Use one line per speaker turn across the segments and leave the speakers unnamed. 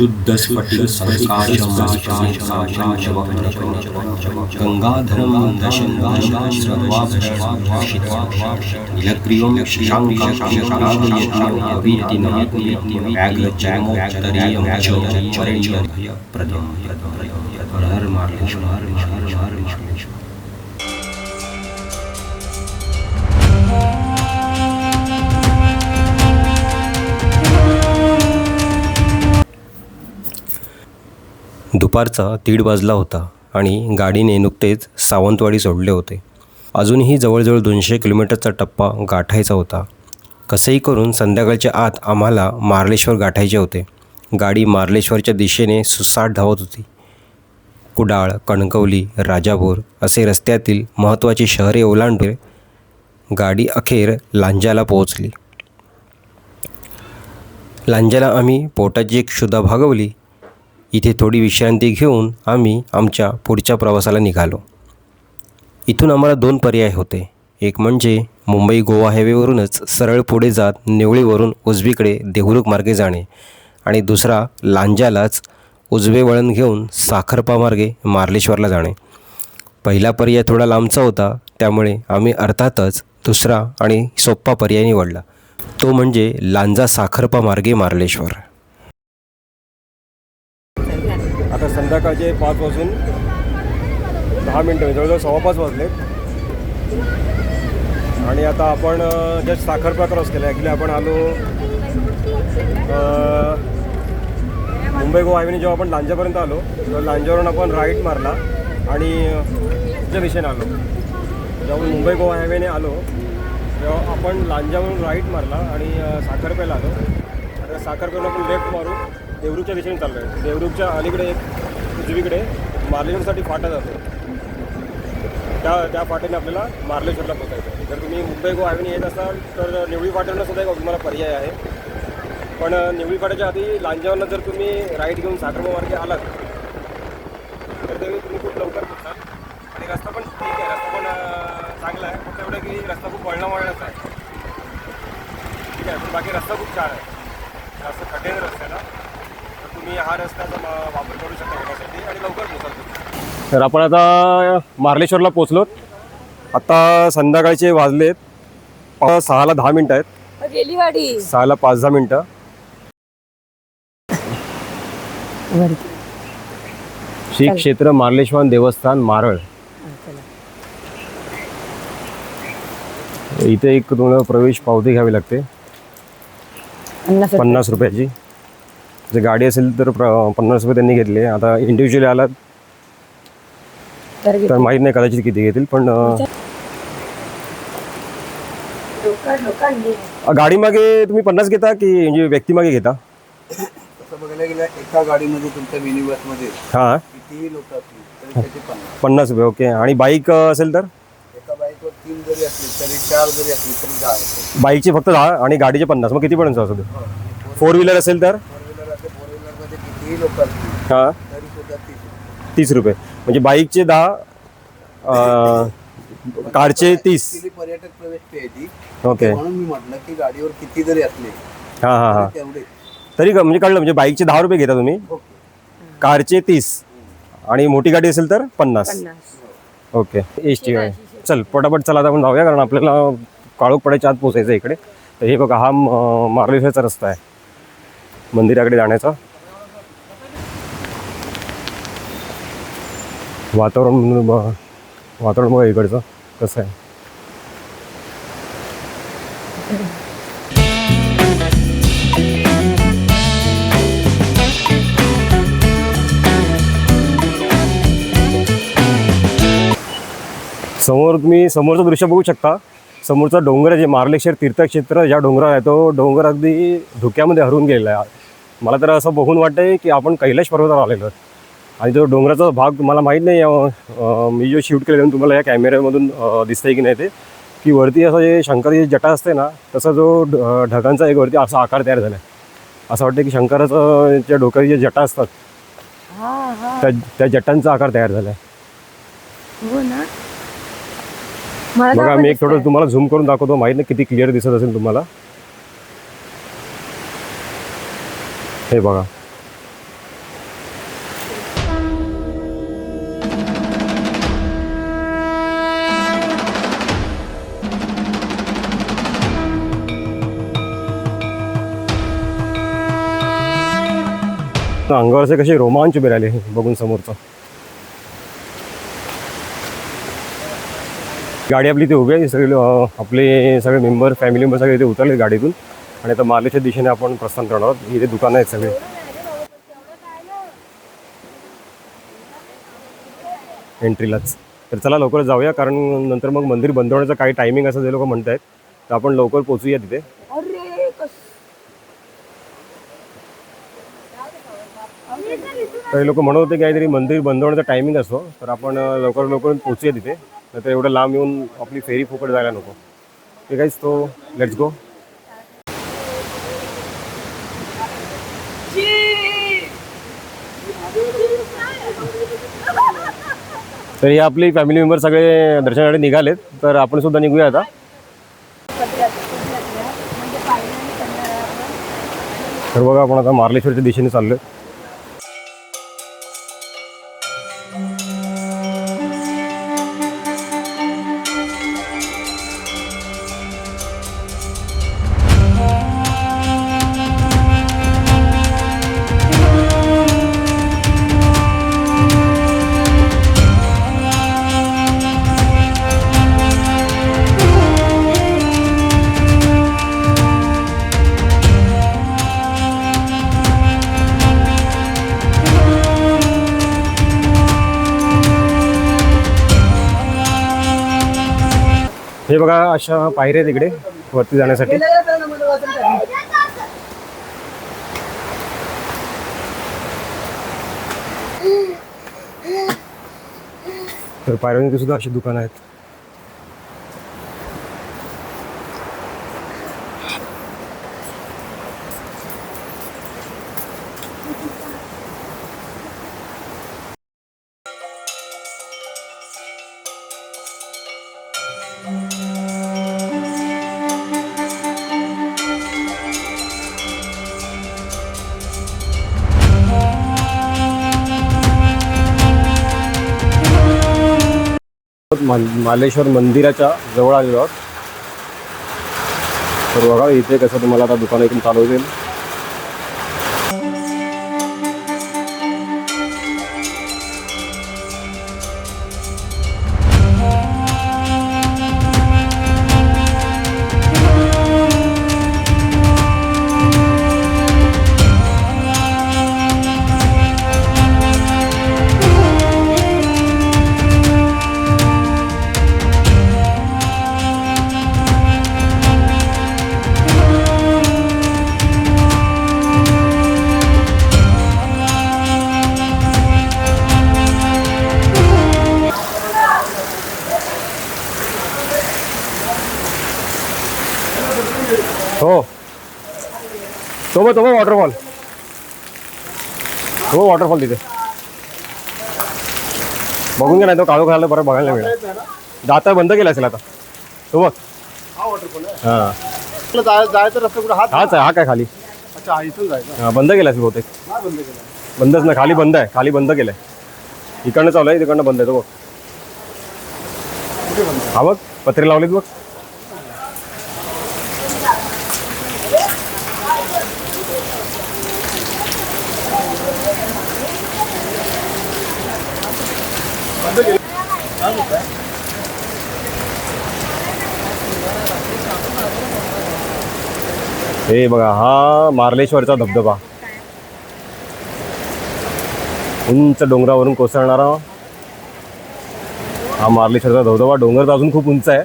शुद्ध स्फटिक गंगाधरं दशङ्गाशाश्रवाभीषितवाक्षितवाक्षितनिलक्रियं शशाङ्काक्षशाङ्कावीतिनव्याघ्रचर्मोत्तरीयं च चरणभयप्रदं हर हर मार्लेश्वर हर हर दुपारचा दीड वाजला होता आणि गाडीने नुकतेच सावंतवाडी सोडले होते. अजूनही जवळजवळ दोनशे किलोमीटरचा टप्पा गाठायचा होता. कसंही करून संध्याकाळच्या आत आम्हाला मार्लेश्वर गाठायचे होते. गाडी मार्लेश्वरच्या दिशेने सुसाट धावत होती. कुडाळ कणकवली राजापूर असे रस्त्यातील महत्त्वाची शहरे ओलांडून गाडी अखेर लांजाला पोहोचली. लांजाला आम्ही पोटाची एक क्षुधा भागवली. इथे थोडी विश्रांती घेऊन आम्ही आमच्या पुढच्या प्रवासाला निघालो. इथून आम्हाला दोन पर्याय होते. एक म्हणजे मुंबई गोवा हायवेवरूनच सरळ पुढे जात निवळीवरून उजवीकडे देहुरुख मार्गे जाणे आणि दुसरा लांजालाच उजवे वळण घेऊन साखरपा मार्गे मार्लेश्वरला जाणे. पहिला पर्याय थोडा लांबचा होता त्यामुळे आम्ही अर्थातच दुसरा आणि सोप्पा पर्याय निवडला. तो म्हणजे लांजा साखरपा मार्गे मार्लेश्वर.
आता संध्याकाळचे पाच वाजून दहा मिनटं जवळजवळ सव्वा पाच वाजले. आणि आता आपण जस्ट साखरपा क्रॉस केला. ॲक्च्युली आपण आलो मुंबई गोवा हायवेने जेव्हा आपण लांजापर्यंत आलो तेव्हा लांजावरून आपण राईट मारला आणि त्या दिशेने आलो. जेव्हा मुंबई गोवा हायवेने आलो तेव्हा आपण लांजावरून राईट मारला आणि साखरपेला आलो. आता साखरपेला आपण लेफ्ट मारू. देवरूखच्या दिशेने चाललं आहे देवरूखच्या अलीकडे एक उजवीकडे मार्लेश्वरसाठी फाटा जातो. त्या त्या फाट्याने आपल्याला मार्लेश्वरला पोचायचं आहे. जर तुम्ही मुंबई गो हायवेने येत असाल तर निवळी फाट्यानं सुद्धा एक तुम्हाला पर्याय आहे. पण निवळी फाट्याच्या आधी लांजावरनं जर तुम्ही राईट घेऊन साखरपा मार्गे आलात तर ते तुम्ही खूप लवकर पोचाल आणि रस्ता पण ठीक आहे. रस्ता पण चांगला आहे. फक्त एवढं की रस्ता खूप वळणा वळणाचा आहे. ठीक आहे. पण बाकी रस्ता खूप छान आहे. जास्त कठीण रस्त्याला तुम्ही हा रस्त्याचा वापर करू शकता येण्यासाठी आणि लवकर तुम्ही. तर आपण आता मार्लेश्वरला पोचलो आता संध्याकाळचे वाजलेत सहाला दहा मिनटं आहेत. सहाला पाच दहा मिनटं. श्री क्षेत्र मार्लेश्वर देवस्थान मारळ. इथे एक तुम्हाला प्रवेश पावती घ्यावी लागते.
पन्नास
रुपयाची. जर गाडी असेल तर प्र- पन्नास रुपये त्यांनी घेतले. आता इंडिव्हिज्युअली आलात
तर
माहीत नाही कदाचित किती घेतील पण गाडी मागे तुम्ही पन्नास घेता की म्हणजे व्यक्ती मागे घेता?
तसं बघायला गेलं एका गाडीमध्ये तुमच्या मिनी बसमध्ये
हां.
कितीही लोक असतील? तरी त्याचे पन्नास.
रुपये ओके. आणि बाईक असेल तर?
एका बाईकवर तीन जरी असले तरी चार जरी असले तरी दहा रुपये.
बाईकचे फक्त दहा आणि गाडीचे पन्नास. मग किती पर्यंत फोर व्हीलर असेल तर
फोर व्हीलर असले फोर व्हीलरमध्ये कितीही लोक असतील
हां
तीस रुपये.
म्हणजे बाईकचे दहा कारचे तीस.
पर्यटक प्रवेश फी आहे ती
ओके.
म्हणून मी म्हटलं की गाडीवर किती जरी असले
हां हां हां.
तेवढे.
तरी का म्हणजे कळलं म्हणजे बाईकचे दहा रुपये घेता तुम्ही? कारचे तीस. आणि मोठी गाडी असेल तर पन्नास.
पन्नास.
ओके. एस टी आहे चल पटापट चला आता आपण जाऊया कारण आपल्याला काळोख पडायच्या आत पोचायचं इकडे. तर हे बघा हा म- मार्लेश्वरचा रस्ता आहे. मंदिराकडे जाण्याचा. वातावरण वातावरण बघा इकडचं. कसं आहे? समोर तुम्ही समोरचं दृश्य बघू शकता. समोरचा डोंगर आहे जे मार्लेश्वर तीर्थक्षेत्र ज्या डोंगरात आहे तो डोंगर अगदी धुक्यामध्ये हरून गेलेला आहे. मला तर असं बघून वाटतंय की आपण कैलाश पर्वतावर आलेलो आहे. आणि तो डोंगराचा भाग तुम्हाला माहीत नाही मी जो शूट केलेला तुम्हाला या कॅमेऱ्यामधून अं, दिसतंय की नाही ते. की वरती असं जे शंकराची जटा असते ना तसा जो ढगांचा एक वरती असा आकार तयार झाला आहे असं वाटतं की शंकराचं ज्या डोक्याची जे जटा असतात त्या त्या जटांचा आकार तयार झाला आहे
हो
बघा मी एक थोडं. तुम्हाला झूम करून दाखवतो माहीत नाही किती क्लिअर दिसत असेल तुम्हाला. हे बघा. अंगावरचे कसे रोमांच उभे राहिले बघून समोरचं. गाडी आपली इथे उभी आहे सगळे आपले सगळे मेंबर फॅमिली मेंबर सगळे इथे उतरले गाडीतून. आणि आता मार्लेच्या दिशेने आपण प्रस्थान करणार आहोत. इथे दुकानं आहेत सगळे. एंट्रीलाच तर चला लवकर जाऊया कारण नंतर मग मंदिर बंद होण्याचं काही टायमिंग असं जे लोक म्हणत आहेत तर आपण लवकर पोचूया तिथे
अरे कस
काही लोक म्हणत होते की काहीतरी मंदिर बंद होण्याचा टायमिंग असतो तर आपण लवकर लवकर पोचूया तिथे. नाहीतर एवढं लांब येऊन आपली फेरी फुकट जायला नको. ते काहीच तो लेट्स गो तर हे आपली फॅमिली मेंबर सगळे दर्शनासाठी निघालेत तर आपण सुद्धा निघूया आता. तर बघा आपण आता मार्लेश्वरच्या दिशेने चाललोय. हे बघा अशा पायऱ्या आहेत वरती जाण्यासाठी. तर पायऱ्यांची सुद्धा अशी दुकानं आहेत. मालेश्वर मंदिराच्या जवळ आलेलो आहोत. तर बघा इथे कसं तुम्हाला आता दुकान इथून चालू होईल तो बघ वॉटरफॉल हो वॉटरफॉल तिथे. बघून घ्या नाही तो काळो खायला बरं बघायला मिळेल दाता बंद केला असेल आता. तो बघ.
हा
हां.
जायचं रस्ता कुठं?
हाच आहे हा काय खाली?
अच्छा हा इथून जायचं.
हां बंद केला असेल बहुतेक.
हा बंद केला.
बंदच नाही खाली बंद आहे खाली बंद केलंय. इकडनं चालू आहे तिकडनं बंद आहे तो बघ. हा बघ पत्रे लावलेत बघ. हे बघा हा मार्लेश्वरचा धबधबा. उंच डोंगरावरून कोसळणारा हा मार्लेश्वरचा धबधबा. डोंगर तर अजून खूप उंच आहे.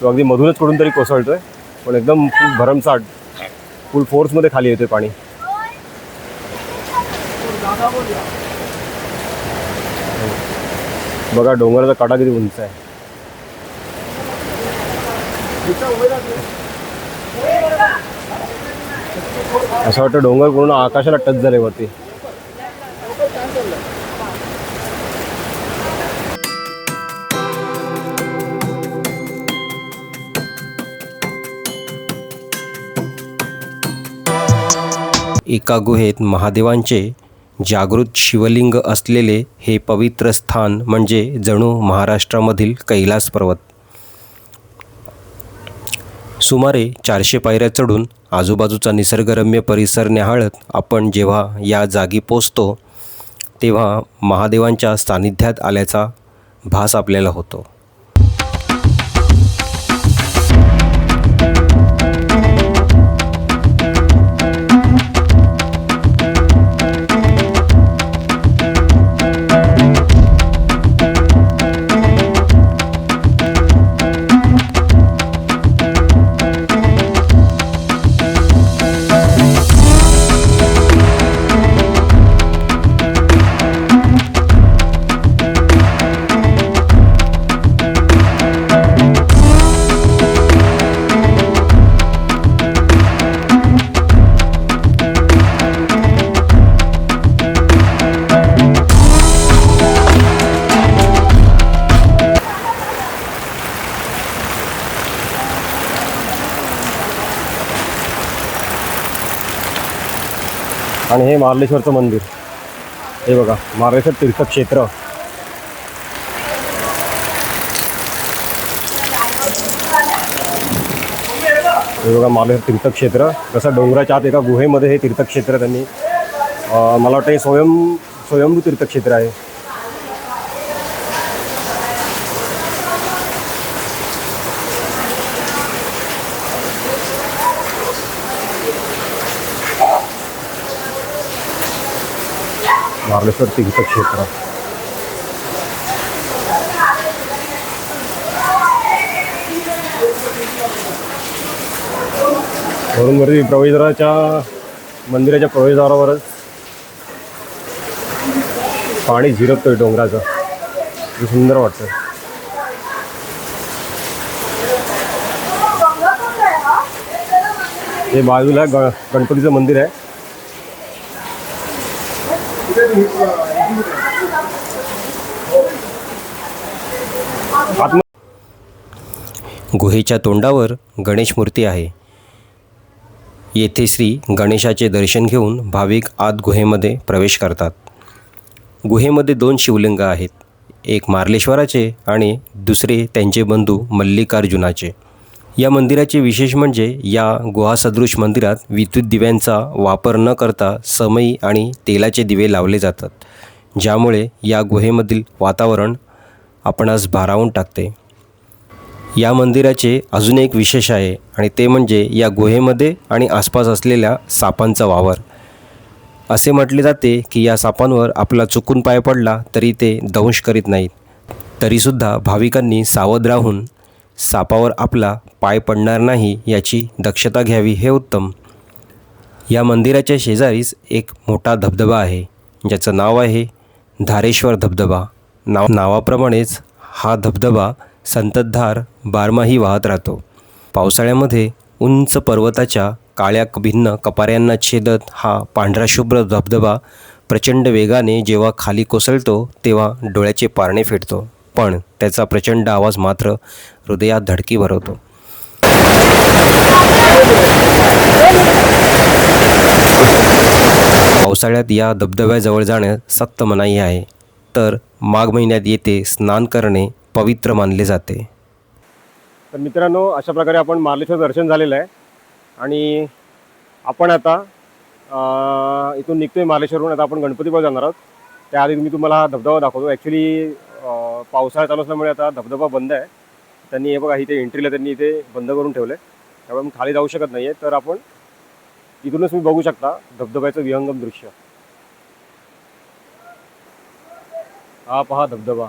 तो अगदी मधूनच कुठून तरी कोसळतोय. पण एकदम खूप भरमसाठ फुल फोर्समध्ये खाली येतोय पाणी. बघा डोंगराचा काटा किती उंच आहे. असं वाटतं डोंगर पूर्ण आकाशाला टच झाले वरती. एका गुहेत महादेवांचे जागृत शिवलिंग असलेले हे पवित्र स्थान म्हणजे जणू महाराष्ट्रामधील कैलास पर्वत. सुमारे चारशे पायऱ्या चढून
आजूबाजूचा निसर्गरम्य परिसर न्याहाळत आपण जेव्हा या जागी पोचतो तेव्हा महादेवांच्या सानिध्यात आल्याचा भास आपल्याला होतो.
आणि हे मार्लेश्वरचं मंदिर. हे बघा मार्लेश्वर तीर्थक्षेत्र हे बघा मार्लेश्वर तीर्थक्षेत्र कसं डोंगराच्या आत एका गुहेमध्ये हे तीर्थक्षेत्र त्यांनी. मला वाटतं हे स्वयं स्वयंभू तीर्थक्षेत्र आहे. मार्लेश्वर तीर्थक्षेत्र म्हणून वरती प्रवेशद्वाराच्या मंदिराच्या प्रवेशद्वारावरच पाणी झिरपतोय डोंगराचं. सुंदर वाटतं हे बाजूला ग गणपतीचं मंदिर आहे.
गुहेच्या तोंडावर गणेश मूर्ती आहे. येथे श्री गणेशाचे दर्शन घेऊन भाविक आत गुहेमध्ये प्रवेश करतात. गुहेमध्ये दोन शिवलिंग आहेत एक मार्लेश्वराचे आणि दुसरे त्यांचे बंधू मल्लिकार्जुनाचे. या मंदिराचे विशेष म्हणजे या गुहासदृश मंदिरात विद्युत दिव्यांचा वापर न करता समई आणि तेलाचे दिवे लावले जातात ज्यामुळे या गुहेमधील वातावरण आपणास भारावून टाकते. या मंदिराचे अजून एक विशेष आहे आणि ते म्हणजे या गुहेमध्ये आणि आसपास असलेल्या सापांचा वावर. असे म्हटले जाते की या सापांवर आपला चुकून पाय पडला तरी ते दंश करीत नाहीत. तरीसुद्धा भाविकांनी सावध राहून सापावर आपला पाय पडणार नाही याची दक्षता घ्यावी हे उत्तम. या मंदिराच्या शेजारीच एक मोठा धबधबा आहे ज्याचं नाव आहे धारेश्वर धबधबा. नाव नावाप्रमाणेच हा धबधबा संततधार बारमाही वाहत राहतो. पावसाळ्यामध्ये उंच पर्वताच्या काळ्या भिन्न कपाऱ्यांना छेदत हा पांढरा शुभ्र धबधबा प्रचंड वेगाने जेव्हा खाली कोसळतो तेव्हा डोळ्याचे पारणे फेटतो पण त्याचा प्रचंड आवाज मात्र हृदयात धडकी भरवतो पावसाळ्यात या धबधब्याजवळ जाणं सक्त मनाई आहे. तर माघ महिन्यात येथे स्नान करणे पवित्र मानले जाते.
तर मित्रांनो अशा प्रकारे आपण मार्लेश्वर दर्शन झालेलं आहे. आणि आपण आता इथून निघतोय मार्लेश्वरहून. आता आपण गणपतीपुळे जाणार आहोत. त्याआधी मी तुम्हाला हा धबधबा दाखवतो. ॲक्च्युली पावसाळा चालू असल्यामुळे आता धबधबा बंद आहे. त्यांनी हे बघा इथे एंट्रीला त्यांनी इथे बंद करून ठेवलं आहे त्यामुळे मी खाली जाऊ शकत नाही आहे तर आपण इथूनच मी बघू शकता धबधब्याचं विहंगम दृश्य. हा पहा धबधबा.